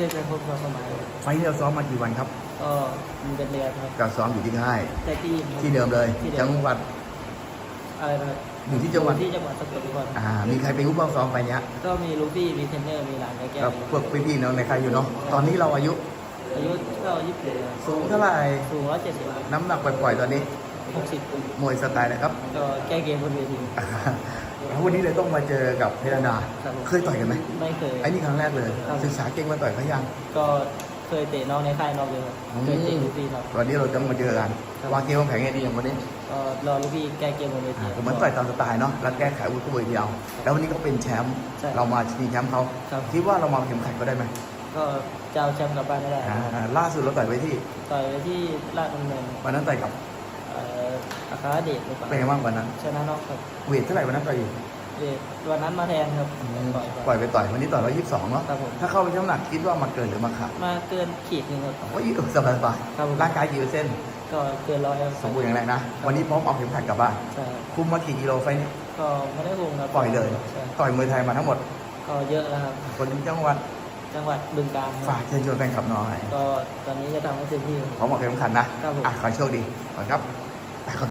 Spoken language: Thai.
พื่อจะพบความสมัยไฟล์ที่เราซ้อมมากี่วันครับ ก็มีเป็นเดือนครับก็ซ้อมอยู่ที่ค่าย แต่ที่ที่เดิมเลย ที่เดิจัมงหวัดอะไรนะครับอยู่ที่จังหวัดที่จังหวัดสกลนครอ่ามีใครเป็นผู้ป้องซ้อมไปเนี้ยก็มีลูฟี่มีเทรนเนอร์มีหลานแก้วก็พวกพี่ๆน้องในค่ายอยู่เนาะตอนนี้เราอายุ อายุก็ยี่สิบเอ็ดสูงเท่าไหร่สูงร้อยเจ็ดสิบน้ำหนักปล่อยๆตอนนี้หกสิบมวยสไตล์นะครับก็แก้เกมบนเวทีอ่าแล้ ววันนี้เลยต้องมาเจอกับเพชรดาครับผมเคยต่อยกันไหมไม่เคย ไอ้นี่ครั้งแรกเลย ครับ ศึกษาเก่งมาต่อยเขายัง ก็เคยเตะน้องในค่ายน้องเลยครับเคยเตะลูฟี่ครับ วันนี้เราจะมาเจอกันครับ วางเกมวางแผนไงดีอย่างวันนี้ก็รอลูฟี่แก้เกมบนเวทีอ่าก็เหมือนต่อยตามสไตล์เนาะแล้วแก้ไขอาวุธตัวเดียว แล้ววันนี้ก็เป็นแชมป์ใช่เรามาชิงแชมป์เขาครับ คิดว่าเรามาเข็มขัดก็ได้ไหมก็จะเอาแชมป์กลับบ้านไม่ได้อ่าล่าสุดเราต่อยไว้ที่ต่อยไปที่ราชดำเนินวันนั้นต่อยกับเอ่ ออาคาเดชหรือเปล่าเป็นไงบ้างวันนั้นชนะน็อกครับเวทเท่าไหร่วันนั้นต่อยอยู่เดชวันนั้นมาแทนครับต่อยปล่อยไปต่อยวันนี้ต่อยร้อยยี่สิบสองเนาะครับผมถ้าเข้าไปช่ำหนักคิดว่ามาเกินหรือมาขาดมาเกินขีดหนึงครับโอ้ยสบายสบายๆครับผมร่างกายกี่เปอร์เซ็นต์ก็เกินร้อยครับสมบูรณ์อย่างแรงนะ วันนี้พร้อมเอาเข็มขัดกลับบ้านใช่ครับคุมมากี่กิโลไฟล์นี้ก็ไม่ได้วงครับปล่อยเลยใช่ต่อยมวยไทยมาทั้งหมดก็เยอะแล้วครับคนจังหวัดจังหวัดบึงกาฬครับฝากเชิญชวนแฟนคลับหน่อยก็ตอนนี้จะทำให้เต็มที่ครับพร้อมเอาเข็มขัดนะครับผมอะขอให้โชคดีขอบคุณครับ